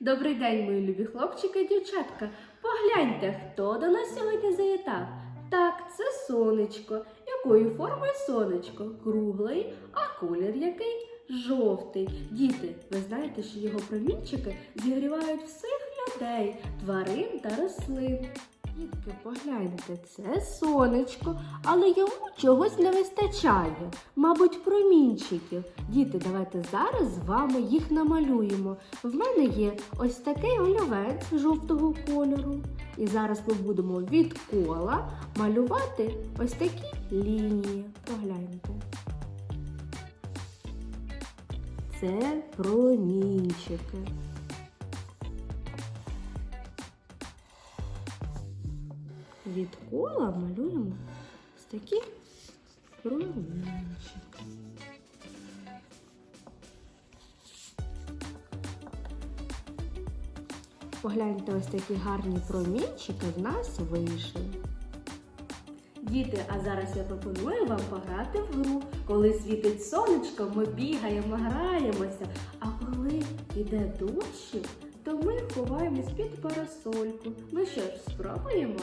Добрий день, мої любі хлопчики і дівчатка. Погляньте, хто до нас сьогодні завітав. Так, це сонечко. Якої форми сонечко? Круглий, а колір який? Жовтий. Діти, ви знаєте, що його промінчики зігрівають всіх людей, тварин та рослин. Дітки, погляньте, це сонечко, але йому чогось не вистачає. Мабуть, промінчиків. Діти, давайте зараз з вами їх намалюємо. В мене є ось такий олівець жовтого кольору. І зараз ми будемо від кола малювати ось такі лінії. Погляньте. Це промінчики. Від кола малюємо ось такі промінчики. Погляньте, ось такі гарні промінчики в нас вийшли. Діти, а зараз я пропоную вам пограти в гру. Коли світить сонечко, ми бігаємо, граємося. А коли йде дощик, то ми ховаємось під парасольку. Ну що ж, спробуємо?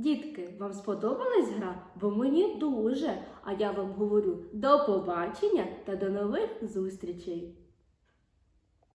Дітки, вам сподобалась гра? Бо мені дуже. А я вам говорю до побачення та до нових зустрічей!